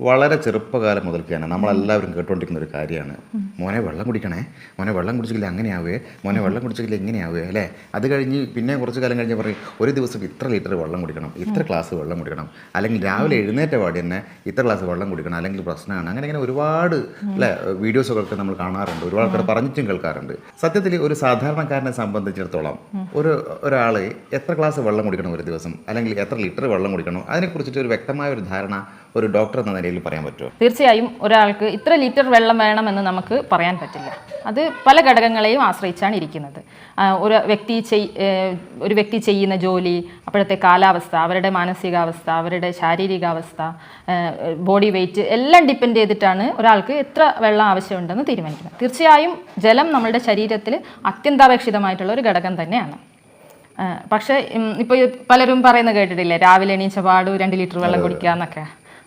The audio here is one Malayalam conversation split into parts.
വളരെ ചെറുപ്പകാലം മുതൽക്കാണ് നമ്മളെല്ലാവരും കേട്ടുകൊണ്ടിരിക്കുന്ന ഒരു കാര്യമാണ്. മോനെ വെള്ളം കുടിക്കണേ. മോനെ വെള്ളം കുടിച്ചില്ല അങ്ങനെയാവേ മോനെ വെള്ളം കുടിച്ചില്ല ഇങ്ങനെയാവേ അല്ലേ? അത് കഴിഞ്ഞ് പിന്നെ കുറച്ച് കാലം കഴിഞ്ഞ് പറയും ഒരു ദിവസം ഇത്ര ലിറ്റർ വെള്ളം കുടിക്കണം ഇത്ര ഗ്ലാസ് വെള്ളം കുടിക്കണം. അല്ലെങ്കിൽ രാവിലെ എഴുന്നേറ്റ പാടി തന്നെ ഇത്ര ഗ്ലാസ് വെള്ളം കുടിക്കണം അല്ലെങ്കിൽ പ്രശ്നമാണ്. അങ്ങനെ അങ്ങനെ ഒരുപാട് അല്ലേ വീഡിയോസുകളൊക്കെ നമ്മൾ കാണാറുണ്ട്. ഒരുപാട് ആൾക്കാർ പറഞ്ഞിട്ടും കേൾക്കാറുണ്ട്. സത്യത്തിൽ ഒരു സാധാരണക്കാരനെ സംബന്ധിച്ചിടത്തോളം ഒരു ഒരാൾ എത്ര ഗ്ലാസ് വെള്ളം കുടിക്കണം ഒരു ദിവസം? അല്ലെങ്കിൽ എത്ര ലിറ്റർ വെള്ളം കുടിക്കണം? അതിനെക്കുറിച്ചിട്ട് ഒരു വ്യക്തമായ ഒരു ധാരണ ഒരു ഡോക്ടർ എന്ന നിലയിൽ പറയാൻ പറ്റുമോ? തീർച്ചയായും ഒരാൾക്ക് ഇത്ര ലിറ്റർ വെള്ളം വേണമെന്ന് നമുക്ക് പറയാൻ പറ്റില്ല. അത് പല ഘടകങ്ങളെയും ആശ്രയിച്ചാണ് ഇരിക്കുന്നത്. ഒരു വ്യക്തി ചെയ് ഒരു വ്യക്തി ചെയ്യുന്ന ജോലി അപ്പോഴത്തെ കാലാവസ്ഥ അവരുടെ മാനസികാവസ്ഥ അവരുടെ ശാരീരികാവസ്ഥ ബോഡി വെയിറ്റ് എല്ലാം ഡിപ്പെൻഡ് ചെയ്തിട്ടാണ് ഒരാൾക്ക് എത്ര വെള്ളം ആവശ്യമുണ്ടെന്ന് തീരുമാനിക്കുന്നത്. തീർച്ചയായും ജലം നമ്മുടെ ശരീരത്തിൽ അത്യന്താപേക്ഷിതമായിട്ടുള്ള ഒരു ഘടകം തന്നെയാണ്. പക്ഷേ ഇപ്പോൾ പലരും പറയുന്നത് കേട്ടിട്ടില്ലേ രാവിലെ എണീച്ച പാടു രണ്ട് ലിറ്റർ വെള്ളം കുടിക്കുക എന്നൊക്കെ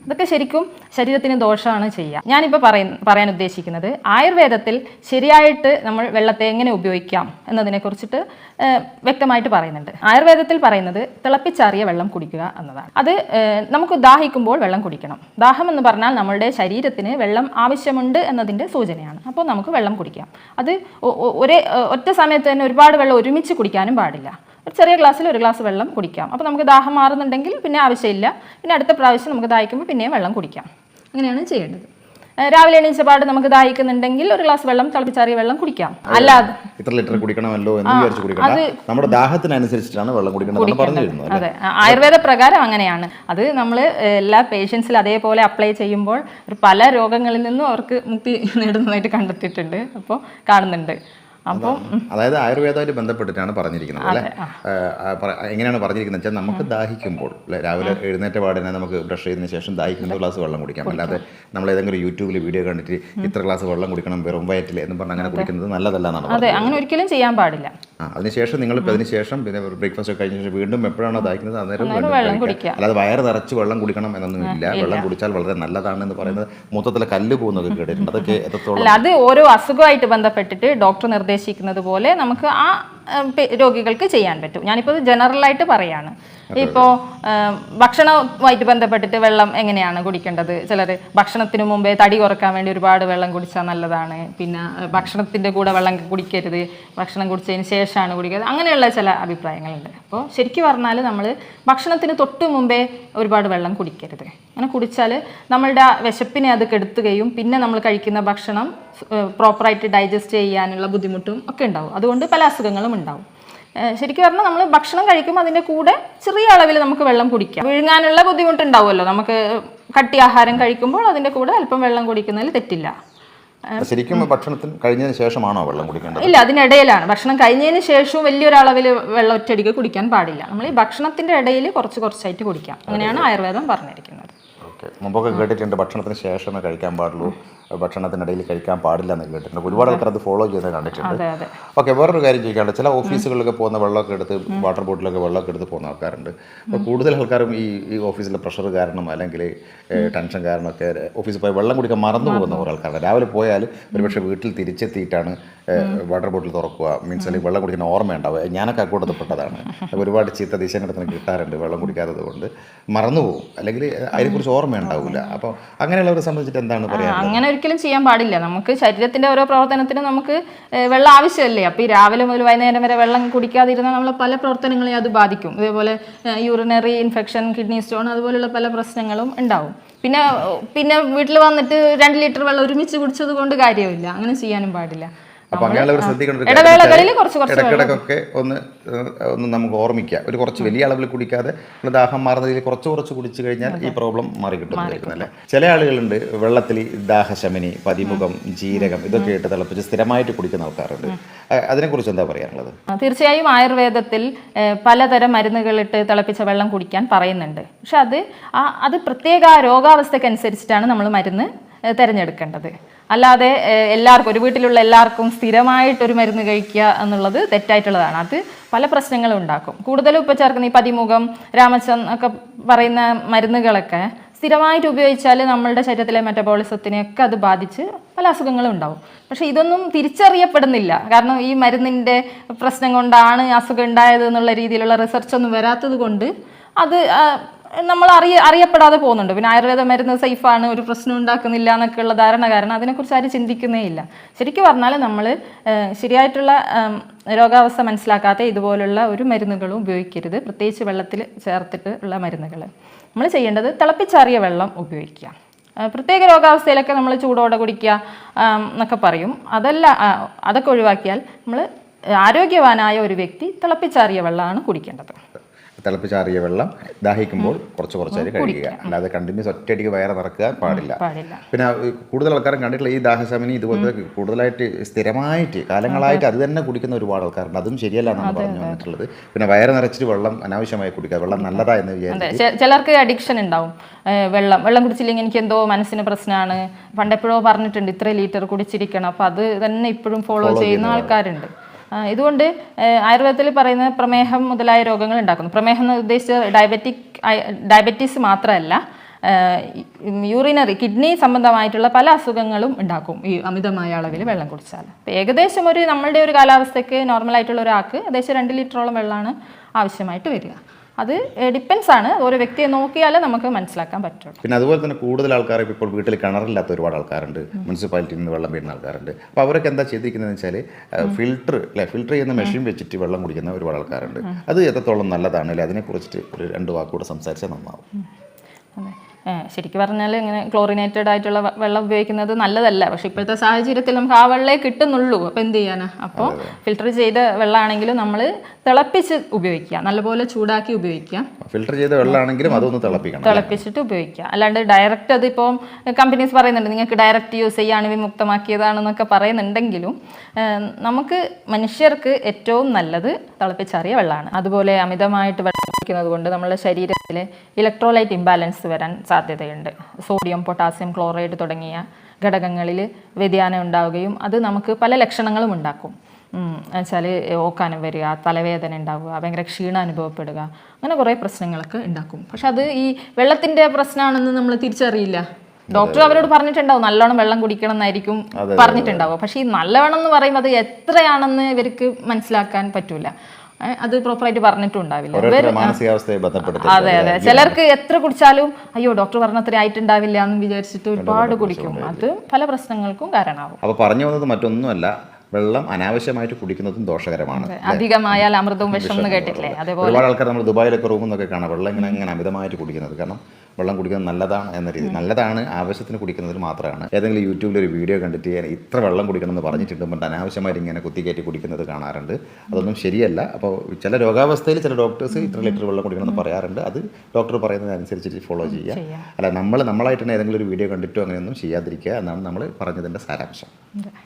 അതൊക്കെ ശരിക്കും ശരീരത്തിന് ദോഷമാണ് ചെയ്യുക. ഞാനിപ്പോൾ പറയ പറയാൻ ഉദ്ദേശിക്കുന്നത് ആയുർവേദത്തിൽ ശരിയായിട്ട് നമ്മൾ വെള്ളത്തെ എങ്ങനെ ഉപയോഗിക്കാം എന്നതിനെ കുറിച്ചിട്ട് വ്യക്തമായിട്ട് പറയുന്നുണ്ട്. ആയുർവേദത്തിൽ പറയുന്നത് തിളപ്പിച്ചാറിയ വെള്ളം കുടിക്കുക എന്നതാണ്. അത് നമുക്ക് ദാഹിക്കുമ്പോൾ വെള്ളം കുടിക്കണം. ദാഹം എന്ന് പറഞ്ഞാൽ നമ്മളുടെ ശരീരത്തിന് വെള്ളം ആവശ്യമുണ്ട് എന്നതിന്റെ സൂചനയാണ്. അപ്പോൾ നമുക്ക് വെള്ളം കുടിക്കാം. അത് ഒരേ ഒറ്റ സമയത്ത് തന്നെ ഒരുപാട് വെള്ളം ഒരുമിച്ച് കുടിക്കാനും പാടില്ല. ചെറിയ ഗ്ലാസ്സിൽ ഒരു ഗ്ലാസ് വെള്ളം കുടിക്കാം. അപ്പോൾ നമുക്ക് ദാഹം മാറുന്നുണ്ടെങ്കിൽ പിന്നെ ആവശ്യമില്ല. പിന്നെ അടുത്ത പ്രാവശ്യം നമുക്ക് ദാഹിക്കുമ്പോൾ പിന്നെയും വെള്ളം കുടിക്കാം. അങ്ങനെയാണ് ചെയ്യേണ്ടത്. രാവിലെ എണീച്ച പാട് നമുക്ക് ദാഹിക്കുന്നുണ്ടെങ്കിൽ ഒരു ഗ്ലാസ് വെള്ളം തിളപ്പിച്ചാറിയ വെള്ളം കുടിക്കാം. അല്ലാതെ ഇത്ര ലിറ്റർ കുടിക്കണമല്ലോ എന്ന് വിചാരിച്ച് കുടിക്കണ്ട. നമ്മുടെ ദാഹത്തിനനുസരിച്ചിട്ടാണ് വെള്ളം കുടിക്കേണ്ടത്. പറഞ്ഞു തരുന്നത് അല്ലേ? അതെ. ആ- ആയുർവേദ പ്രകാരം അങ്ങനെയാണ്. അത് നമ്മൾ എല്ലാ പേഷ്യൻസിൽ അതേപോലെ അപ്ലൈ ചെയ്യുമ്പോൾ പല രോഗങ്ങളിൽ നിന്നും അവർക്ക് മുക്തി നേടുന്നതായിട്ട് കണ്ടെത്തിയിട്ടുണ്ട്. അപ്പോൾ കാണുന്നുണ്ട്. അപ്പോൾ അതായത് ആയുർവേദമായിട്ട് ബന്ധപ്പെട്ടിട്ടാണ് പറഞ്ഞിരിക്കുന്നത് അല്ലേ? എങ്ങനെയാണ് പറഞ്ഞിരിക്കുന്നത് വെച്ചാൽ നമുക്ക് ദാഹിക്കുമ്പോൾ അല്ലെ? രാവിലെ എഴുന്നേറ്റ പാടിനെ നമുക്ക് ബ്രഷ് ചെയ്തതിന് ശേഷം ദാഹിക്കുന്ന ഗ്ലാസ് വെള്ളം കുടിക്കാം. അല്ലാതെ നമ്മൾ ഏതെങ്കിലും യൂട്യൂബിൽ വീഡിയോ കണ്ടിട്ട് ഇത്ര ഗ്ലാസ് വെള്ളം കുടിക്കണം വെറും വയറ്റിൽ എന്ന് പറഞ്ഞ് അങ്ങനെ കുടിക്കുന്നത് നല്ലതല്ല എന്നാണ് അതെ അങ്ങനെ ഒരിക്കലും ചെയ്യാൻ പാടില്ല. അതിനുശേഷം നിങ്ങൾ ഇപ്പം അതിനുശേഷം പിന്നെ ബ്രേക്ക്ഫാസ്റ്റ് ഒക്കെ കഴിഞ്ഞ വീണ്ടും എപ്പോഴാണോ ദാഹിക്കുന്നത് അന്നേരം വെള്ളം കുടിക്കുക. അല്ലാതെ വയറ് നിറച്ച് വെള്ളം കുടിക്കണം എന്നൊന്നും ഇല്ല. വെള്ളം കുടിച്ചാൽ വളരെ നല്ലതാണ് എന്ന് പറയുന്നത് മൊത്തത്തിലെ കല്ല് പോകുന്നത് കേട്ടിട്ടുണ്ട്. അതൊക്കെ എത്രത്തോളം അത് ഓരോ അസുഖമായിട്ട് ബന്ധപ്പെട്ടിട്ട് ഡോക്ടർ നിർദ്ദേശിക്കുന്നത് പോലെ നമുക്ക് ആ രോഗികൾക്ക് ചെയ്യാൻ പറ്റും. ഞാനിപ്പോൾ ജനറലായിട്ട് പറയാണ്. ഇപ്പോൾ ഭക്ഷണവുമായിട്ട് ബന്ധപ്പെട്ടിട്ട് വെള്ളം എങ്ങനെയാണ് കുടിക്കേണ്ടത്? ചിലർ ഭക്ഷണത്തിന് മുമ്പേ തടി കുറയ്ക്കാൻ വേണ്ടി ഒരുപാട് വെള്ളം കുടിച്ചാൽ നല്ലതാണ്. പിന്നെ ഭക്ഷണത്തിന്റെ ഭക്ഷണത്തിന്റെ കൂടെ വെള്ളം കുടിക്കരുത്. ഭക്ഷണം കുടിച്ചതിന് ശേഷമാണ് കുടിക്കുന്നത് അങ്ങനെയുള്ള ചില അഭിപ്രായങ്ങളുണ്ട്. അപ്പോൾ ശരിക്കും പറഞ്ഞാൽ നമ്മൾ ഭക്ഷണത്തിന് തൊട്ട് മുമ്പേ ഒരുപാട് വെള്ളം കുടിക്കരുത്. അങ്ങനെ കുടിച്ചാൽ നമ്മളുടെ ആ വിശപ്പിനെ അത് കെടുത്തുകയും പിന്നെ നമ്മൾ കഴിക്കുന്ന ഭക്ഷണം പ്രോപ്പറായിട്ട് ഡൈജസ്റ്റ് ചെയ്യാനുള്ള ബുദ്ധിമുട്ടും ഒക്കെ ഉണ്ടാവും. അതുകൊണ്ട് പല അസുഖങ്ങളും ഉണ്ടാവും. ശരിക്കും പറഞ്ഞാൽ നമ്മൾ ഭക്ഷണം കഴിക്കുമ്പോൾ അതിന്റെ കൂടെ ചെറിയ അളവിൽ നമുക്ക് വെള്ളം കുടിക്കാം. വിഴുങ്ങാനുള്ള ബുദ്ധിമുട്ടുണ്ടാവുമല്ലോ. നമുക്ക് കട്ടി ആഹാരം കഴിക്കുമ്പോൾ അതിന്റെ കൂടെ അല്പം വെള്ളം കുടിക്കുന്നതിൽ തെറ്റില്ല. ശരിക്കും ഭക്ഷണത്തിൽ കഴിഞ്ഞതിന് ശേഷമാണോ വെള്ളം കുടിക്കേണ്ടത്? ഇല്ല അതിനിടയിലാണ്. ഭക്ഷണം കഴിഞ്ഞതിന് ശേഷവും വലിയൊരളവിൽ വെള്ളം ഒറ്റയടിക്ക് കുടിക്കാൻ പാടില്ല. നമ്മൾ ഈ ഭക്ഷണത്തിന്റെ ഇടയിൽ കുറച്ച് കുറച്ചായിട്ട് കുടിക്കാം. അങ്ങനെയാണ് ആയുർവേദം പറഞ്ഞിരിക്കുന്നത്. ഓക്കെ. മുമ്പൊക്കെ കേട്ടിട്ടുണ്ട് ഭക്ഷണത്തിന് ശേഷമേ കഴിക്കാൻ പാടുള്ളൂ. ഭക്ഷണത്തിനിടയിൽ കഴിക്കാൻ പാടില്ല എന്ന് കേട്ടിട്ടുണ്ട്. ഒരുപാട് ആൾക്കാർ അത് ഫോളോ ചെയ്യുന്നത് കണ്ടിട്ടുണ്ട്. ഓക്കെ വേറൊരു കാര്യം ചോദിക്കാണ്ട് ചില ഓഫീസുകളിലൊക്കെ പോകുന്ന വെള്ളമൊക്കെ എടുത്ത് വാട്ടർ ബോട്ടിലൊക്കെ വെള്ളമൊക്കെ എടുത്ത് പോകുന്ന ആൾക്കാരുണ്ട്. അപ്പോൾ കൂടുതൽ ആൾക്കാരും ഈ ഈ ഓഫീസിലെ പ്രഷർ കാരണം അല്ലെങ്കിൽ ടെൻഷൻ കാരണമൊക്കെ ഓഫീസിൽ പോയി വെള്ളം കുടിക്കാൻ മറന്നു പോകുന്ന കുറേ ആൾക്കാരുണ്ട്. രാവിലെ പോയാൽ ഒരുപക്ഷെ വീട്ടിൽ തിരിച്ചെത്തിയിട്ടാണ് വാട്ടർ ബോട്ടിൽ തുറക്കുക. മീൻസ് അല്ലെങ്കിൽ വെള്ളം കുടിക്കുന്ന ഓർമ്മ ഉണ്ടാവുക. ഞാനൊക്കെ അക്കൂട്ടത്തിൽപ്പെട്ടതാണ് അപ്പോൾ ഒരുപാട് ചീത്ത ദിശനടത്തിന് കിട്ടാറുണ്ട് വെള്ളം കുടിക്കാത്തത് കൊണ്ട്. മറന്നു പോകും. അല്ലെങ്കിൽ അതിനെക്കുറിച്ച് ഓർമ്മ ഉണ്ടാവില്ല. അപ്പോൾ അങ്ങനെയുള്ളവരെ സംബന്ധിച്ചിട്ട് എന്താണ് പറയുക അങ്ങനെ ഒരിക്കലും ചെയ്യാൻ പാടില്ല. നമുക്ക് ശരീരത്തിന്റെ ഓരോ പ്രവർത്തനത്തിനും നമുക്ക് വെള്ളം ആവശ്യമല്ലേ? അപ്പോൾ ഈ രാവിലെ മുതൽ വൈകുന്നേരം വരെ വെള്ളം കുടിക്കാതിരുന്നാൽ നമ്മളെ പല പ്രവർത്തനങ്ങളെ അത് ബാധിക്കും. ഇതേപോലെ യൂറിനറി ഇൻഫെക്ഷൻ കിഡ്നി സ്റ്റോൺ അതുപോലുള്ള പല പ്രശ്നങ്ങളും ഉണ്ടാവും. പിന്നെ പിന്നെ വീട്ടിൽ വന്നിട്ട് രണ്ട് ലിറ്റർ വെള്ളം ഒരുമിച്ച് കുടിച്ചത് കൊണ്ട് കാര്യമില്ല. അങ്ങനെ ചെയ്യാനും പാടില്ല. അപ്പോൾ അങ്ങനെയുള്ളവർ ശ്രദ്ധിക്കേണ്ട ഒരു കുറച്ച് ഒന്ന് ഒന്ന് നമുക്ക് ഓർമ്മിക്കുക ഒരു കുറച്ച് വലിയ അളവിൽ കുടിക്കാതെ നമ്മൾ ദാഹം മാറുന്നതിൽ കുറച്ച് കുറച്ച് കുടിച്ചു കഴിഞ്ഞാൽ ഈ പ്രോബ്ലം മാറി അല്ലേ ചില ആളുകളുണ്ട് വെള്ളത്തിൽ ദാഹശമനി പതിമുഖം ജീരകം ഇതൊക്കെ ഇട്ട് തിളപ്പിച്ച് സ്ഥിരമായിട്ട് കുടിക്കുന്ന ആൾക്കാരുണ്ട്. അതിനെ അതിനെക്കുറിച്ച് എന്താ പറയാനുള്ളത്? തീർച്ചയായും ആയുർവേദത്തിൽ പലതരം മരുന്നുകളിട്ട് തിളപ്പിച്ച വെള്ളം കുടിക്കാൻ പറയുന്നുണ്ട്. പക്ഷെ അത് അത് പ്രത്യേക രോഗാവസ്ഥക്കനുസരിച്ചിട്ടാണ് നമ്മൾ മരുന്ന് തിരഞ്ഞെടുക്കേണ്ടത്. അല്ലാതെ എല്ലാവർക്കും ഒരു വീട്ടിലുള്ള എല്ലാവർക്കും സ്ഥിരമായിട്ടൊരു മരുന്ന് കഴിക്കുക എന്നുള്ളത് തെറ്റായിട്ടുള്ളതാണ്. അത് പല പ്രശ്നങ്ങളും ഉണ്ടാക്കും. കൂടുതലും ഇപ്പം ചേർക്കുന്ന ഈ പതിമുഖം രാമച്ചൻ ഒക്കെ പറയുന്ന മരുന്നുകളൊക്കെ സ്ഥിരമായിട്ട് ഉപയോഗിച്ചാൽ നമ്മളുടെ ശരീരത്തിലെ മെറ്റബോളിസത്തിനെയൊക്കെ അത് ബാധിച്ച് പല അസുഖങ്ങളും ഉണ്ടാവും. പക്ഷെ ഇതൊന്നും തിരിച്ചറിയപ്പെടുന്നില്ല. കാരണം ഈ മരുന്നിന്റെ പ്രശ്നം കൊണ്ടാണ് അസുഖം ഉണ്ടായത് എന്നുള്ള രീതിയിലുള്ള റിസർച്ചൊന്നും വരാത്തത് കൊണ്ട് അത് നമ്മൾ അറിയ അറിയപ്പെടാതെ പോകുന്നുണ്ട്. പിന്നെ ആയുർവേദ മരുന്ന് സേഫാണ് ഒരു പ്രശ്നം ഉണ്ടാക്കുന്നില്ല എന്നൊക്കെയുള്ള ധാരണ കാരണം അതിനെക്കുറിച്ച് ആരും ചിന്തിക്കുന്നേ ഇല്ല. ശരിക്കും പറഞ്ഞാൽ നമ്മൾ ശരിയായിട്ടുള്ള രോഗാവസ്ഥ മനസ്സിലാക്കാതെ ഇതുപോലുള്ള ഒരു മരുന്നുകളും ഉപയോഗിക്കരുത്. പ്രത്യേകിച്ച് വെള്ളത്തിൽ ചേർത്തിട്ട് ഉള്ള മരുന്നുകൾ നമ്മൾ ചെയ്യേണ്ടത് തിളപ്പിച്ചാറിയ വെള്ളം ഉപയോഗിക്കുക. പ്രത്യേക രോഗാവസ്ഥയിലൊക്കെ നമ്മൾ ചൂടോടെ കുടിക്കുക എന്നൊക്കെ പറയും. അതല്ല അതൊക്കെ ഒഴിവാക്കിയാൽ നമ്മൾ ആരോഗ്യവാനായ ഒരു വ്യക്തി തിളപ്പിച്ചാറിയ വെള്ളമാണ് കുടിക്കേണ്ടത്. തിളപ്പിച്ചാറിയ വെള്ളം ദാഹിക്കുമ്പോൾ കുറച്ച് കുറച്ചായിട്ട് കഴിക്കുക അല്ലാതെ കണ്ടിന്യൂസ് ഒറ്റയടിക്ക് വയറ് നിറക്കുക പാടില്ല. പിന്നെ കൂടുതൽ ആൾക്കാരും കണ്ടിട്ടുള്ള ഈ ദാഹശമനി ഇതുപോലത്തെ കൂടുതലായിട്ട് സ്ഥിരമായിട്ട് കാലങ്ങളായിട്ട് അത്. തന്നെ കുടിക്കുന്ന ഒരുപാട് ആൾക്കാരുണ്ട്. അതും ശരിയല്ല എന്നാണ് പറഞ്ഞു വന്നിട്ടുള്ളത്. പിന്നെ വയറ് നിറച്ചിട്ട് വെള്ളം അനാവശ്യമായി കുടിക്കുക. വെള്ളം നല്ലതാ എന്ന് വിചാരിച്ചു ചിലർക്ക് അഡിക്ഷൻ ഉണ്ടാവും. വെള്ളം. വെള്ളം കുടിച്ചില്ലെങ്കിൽ എനിക്ക് എന്തോ മനസ്സിന് പ്രശ്നമാണ് പണ്ടെപ്പോഴോ പറഞ്ഞിട്ടുണ്ട് ഇത്ര ലിറ്റർ കുടിച്ചിരിക്കണം. അപ്പം അത് തന്നെ ഇപ്പോഴും ഫോളോ ചെയ്യുന്ന ആൾക്കാരുണ്ട്. ഇതുകൊണ്ട് ആയുർവേദത്തിൽ പറയുന്ന പ്രമേഹം മുതലായ രോഗങ്ങൾ ഉണ്ടാക്കുന്നു. പ്രമേഹം എന്ന് ഉദ്ദേശിച്ച് ഡയബറ്റിക് ഡയബറ്റീസ് മാത്രമല്ല യൂറിനറി കിഡ്നി സംബന്ധമായിട്ടുള്ള പല അസുഖങ്ങളും ഉണ്ടാക്കും ഈ അമിതമായ അളവിൽ വെള്ളം കുടിച്ചാൽ. ഏകദേശം ഒരു നമ്മളുടെ ഒരു കാലാവസ്ഥയ്ക്ക് നോർമലായിട്ടുള്ള ഒരാൾക്ക് ഏകദേശം രണ്ട് ലിറ്ററോളം വെള്ളമാണ് ആവശ്യമായിട്ട് വരിക. അത് ഡിപ്പെൻസ് ആണ്. ഓരോ വ്യക്തിയെ നോക്കിയാലേ നമുക്ക് മനസ്സിലാക്കാൻ പറ്റുള്ളൂ. പിന്നെ അതുപോലെ തന്നെ കൂടുതൽ ആൾക്കാർ ഇപ്പോൾ വീട്ടിൽ കിണറില്ലാത്ത ഒരുപാട് ആൾക്കാരുണ്ട്. മുനിസിപ്പാലിറ്റിയിൽ നിന്ന് വെള്ളം വീഴുന്ന ആൾക്കാരുണ്ട്. അപ്പോൾ അവരൊക്കെ എന്താ ചെയ്തിരിക്കുന്നതെന്ന് വെച്ചാൽ ഫിൽട്ടർ അല്ലെ ഫിൽട്ടർ ചെയ്യുന്ന മെഷീൻ വെച്ചിട്ട് വെള്ളം കുടിക്കുന്ന ഒരുപാട് ആൾക്കാരുണ്ട്. അത് എത്രത്തോളം നല്ലതാണ് അല്ലെ? അതിനെക്കുറിച്ചിട്ട് ഒരു രണ്ട് വാക്കുകൂടെ സംസാരിച്ചാൽ നന്നാവും. അതെ. ശരിക്കും പറഞ്ഞാൽ ഇങ്ങനെ ക്ലോറിനേറ്റഡ് ആയിട്ടുള്ള വെള്ളം ഉപയോഗിക്കുന്നത് നല്ലതല്ല. പക്ഷെ ഇപ്പോഴത്തെ സാഹചര്യത്തിൽ നമുക്ക് ആ വെള്ളമേ കിട്ടുന്നുള്ളൂ. അപ്പോൾ എന്ത് ചെയ്യാനാ? അപ്പോൾ ഫിൽട്ടർ ചെയ്ത വെള്ളമാണെങ്കിലും നമ്മൾ തിളപ്പിച്ച് ഉപയോഗിക്കുക. നല്ലപോലെ ചൂടാക്കി ഉപയോഗിക്കുക. ഫിൽട്ടർ ചെയ്ത വെള്ളമാണെങ്കിലും അതൊന്ന് തിളപ്പിക്കണം തിളപ്പിച്ചിട്ട് ഉപയോഗിക്കുക. അല്ലാണ്ട് ഡയറക്റ്റ് അതിപ്പോൾ കമ്പനീസ് പറയുന്നുണ്ട് നിങ്ങൾക്ക് ഡയറക്റ്റ് യൂസ് ചെയ്യാണ് വിമുക്തമാക്കിയതാണെന്നൊക്കെ പറയുന്നുണ്ടെങ്കിലും നമുക്ക് മനുഷ്യർക്ക് ഏറ്റവും നല്ലത് തിളപ്പിച്ചാറിയ വെള്ളമാണ് അതുപോലെ അമിതമായിട്ട് വെള്ളം കുടിക്കുന്നത് കൊണ്ട് നമ്മുടെ ശരീരത്തിൽ ഇലക്ട്രോലൈറ്റ് ഇംബാലൻസ് വരാൻ സാധ്യതയുണ്ട്. സോഡിയം പൊട്ടാസ്യം ക്ലോറൈഡ് തുടങ്ങിയ ഘടകങ്ങളിൽ വ്യതിയാനം ഉണ്ടാവുകയും അത് നമുക്ക് പല ലക്ഷണങ്ങളും ഉണ്ടാക്കും. വെച്ചാൽ ഓക്കാനം വരിക തലവേദന ഉണ്ടാവുക ഭയങ്കര ക്ഷീണം അനുഭവപ്പെടുക അങ്ങനെ കുറേ പ്രശ്നങ്ങളൊക്കെ ഉണ്ടാക്കും. പക്ഷെ അത് ഈ വെള്ളത്തിന്റെ പ്രശ്നമാണെന്ന് നമ്മൾ തിരിച്ചറിയില്ല. ഡോക്ടർ അവരോട് പറഞ്ഞിട്ടുണ്ടാവും നല്ലോണം വെള്ളം കുടിക്കണം എന്നായിരിക്കും പറഞ്ഞിട്ടുണ്ടാവും പക്ഷേ ഈ നല്ലവണ്ണം എന്ന് പറയുമ്പോൾ അത് എത്രയാണെന്ന് ഇവർക്ക് മനസ്സിലാക്കാൻ പറ്റൂല. അത് പ്രോപ്പറായിട്ട് പറഞ്ഞിട്ടുണ്ടാവില്ല. ഓരോരുത്തരുടെ മാനസികാവസ്ഥയെ ബന്ധപ്പെടുത്തി അതെ അതെ. ചിലർക്ക് എത്ര കുടിച്ചാലും അയ്യോ ഡോക്ടർ പറഞ്ഞ അത്ര ആയിട്ടുണ്ടാവില്ല എന്ന് വിചാരിച്ചിട്ട് ഒരുപാട് കുടിക്കും. അത് പല പ്രശ്നങ്ങൾക്കും കാരണമാവും. അപ്പോൾ പറഞ്ഞു വന്നത് മറ്റൊന്നുമല്ല. വെള്ളം അനാവശ്യമായിട്ട് കുടിക്കുന്നതും ദോഷകരമാണ്. അധികമായാൽ അമൃതവും വിഷം കേട്ടിട്ടില്ലേ? അതേപോലെ ഒരുപാട് ആൾക്കാർ നമ്മൾ ദുബായിലൊക്കെ റൂമെന്നൊക്കെ കാണാം. വെള്ളം ഇങ്ങനെ ഇങ്ങനെ അമിതമായിട്ട് കുടിക്കുന്നത്. കാരണം വെള്ളം കുടിക്കുന്നത് നല്ലതാണ് എന്ന രീതി. നല്ലതാണ് ആവശ്യത്തിന് കുടിക്കുന്നതിൽ മാത്രമാണ്. ഏതെങ്കിലും യൂട്യൂബിൽ ഒരു വീഡിയോ കണ്ടിട്ട് ഞാൻ ഇത്ര വെള്ളം കുടിക്കണം എന്ന് പറഞ്ഞിട്ടുണ്ട്. അനാവശ്യമായിട്ട് ഇങ്ങനെ കുത്തിക്കയറ്റി കുടിക്കുന്നത് കാണാറുണ്ട്. അതൊന്നും ശരിയല്ല. അപ്പോൾ ചില രോഗാവസ്ഥയിൽ ചില ഡോക്ടേഴ്സ് ഇത്ര ലിറ്റർ വെള്ളം കുടിക്കണം എന്ന് പറയാറുണ്ട്. അത് ഡോക്ടർ പറയുന്നതനുസരിച്ചിട്ട് ഫോളോ ചെയ്യുക. ചെയ്യാം. അല്ല നമ്മൾ നമ്മളായിട്ട് തന്നെ ഏതെങ്കിലും ഒരു വീഡിയോ കണ്ടിട്ടോ അങ്ങനെയൊന്നും ചെയ്യാതിരിക്കുക എന്നാണ് നമ്മൾ പറഞ്ഞതിന്റെ സാരാംശം.